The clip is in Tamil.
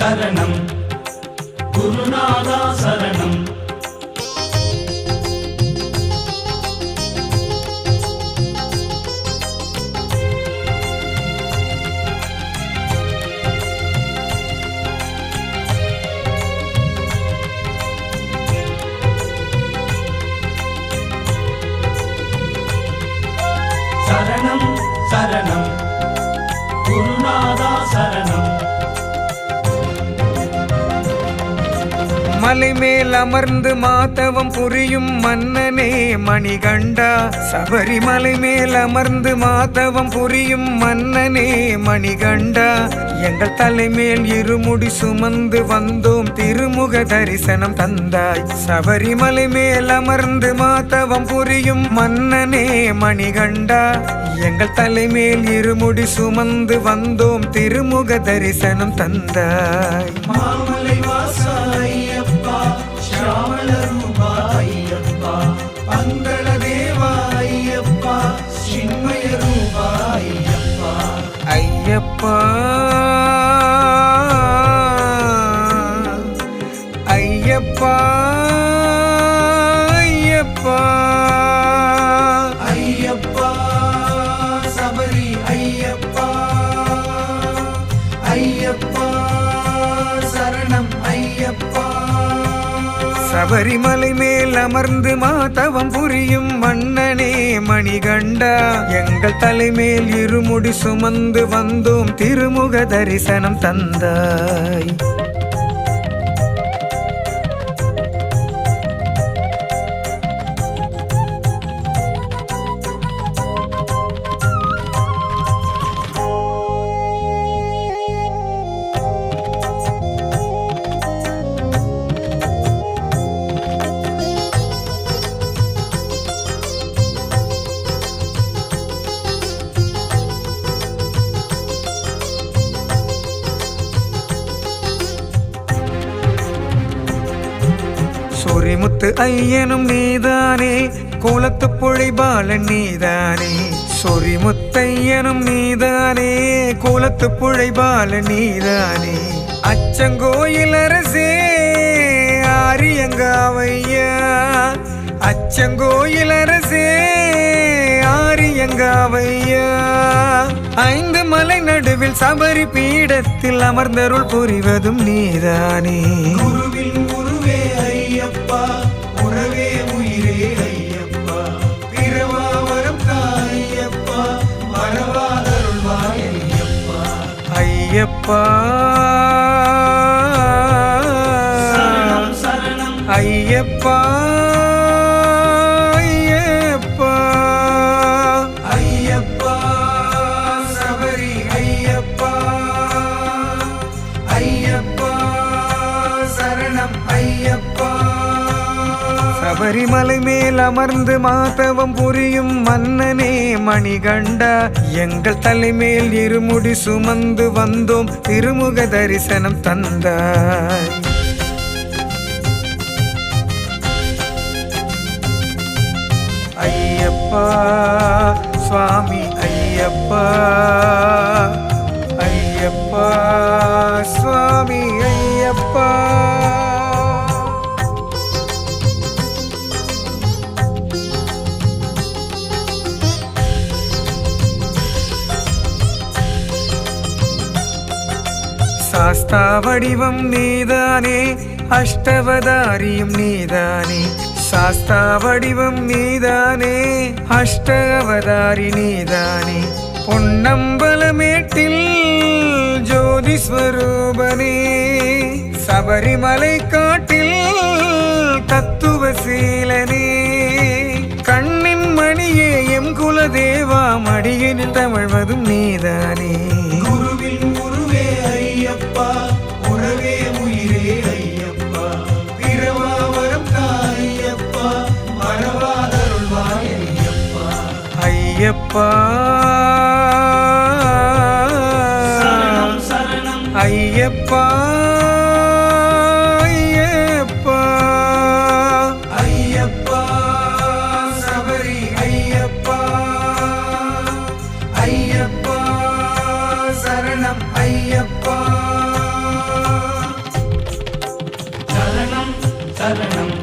சரணம் குருநாதா சரணம் சரணம் சரணம் குருநாதா சரணம் மலை மேல் அமர்ந்து மாதவம் புரியும் மன்னனே மணிகண்டா. சபரிமலை மேல் அமர்ந்து மாதவம் புரியும் மன்னனே மணிகண்டா. எங்கள் தலைமேல் இருமுடி சுமந்து வந்தோம் திருமுக தரிசனம் தந்தாய். சபரிமலை மேல் அமர்ந்து மாதவம் புரியும் மன்னனே மணிகண்டா. எங்கள் தலைமேல் இருமுடி சுமந்து வந்தோம் திருமுக தரிசனம் தந்தாய். ஐயப்பா ஐயப்பா ஐயப்பா ஐயப்பா. சபரிமலை மேல் அமர்ந்து மாதவம் புரியும் மன்னனே மணிகண்டா. எங்கள் தலைமேல் இருமுடி சுமந்து வந்தோம் திருமுக தரிசனம் தந்தாய். குலத்து ஐயனும் நீதானே குலத்து புழைபாலன் நீதானே. சொறி முத்தையனும் நீதானே குலத்து புழைபாலன் நீதானே. அச்சங்கோயில் அரசே ஆரியங்காவையா. அச்சங்கோயில் அரசே ஆரியங்காவையா. ஐந்து மலை நடுவில் சபரி பீடத்தில் அமர்ந்தருள் புரிவதும் நீதானே. குருவின் குருவே ஐயப்பா. ஐயப்பா ஐயப்பா. சபரிமலை மேல் அமர்ந்து மாதவம் புரியும் மன்னனே மணிகண்டா. எங்கள் தலைமேல் இருமுடி சுமந்து வந்தோம் திருமுக தரிசனம் தந்தாய் ஐயப்பா சுவாமி ஐயப்பா. சாஸ்தா வடிவம் நீதானே அஷ்டவதாரியும் நீதானே. சாஸ்தா வடிவம் நீதானே அஷ்டவதாரி நீதானே. பொன்னம்பலமேட்டில் ஜோதி ஸ்வரூபனே சபரிமலை காட்டில் தத்துவசீலனே. கண்ணின் மணியே எம் குலதேவா மடியனில் தமிழ்வதும் நீதானே. ஐயப்பா. ஐயப்பா ஐயப்பா. ஐயப்பா சபரி ஐயப்பா. ஐயப்பா சரணம் ஐயப்பா. சரணம் சரணம்.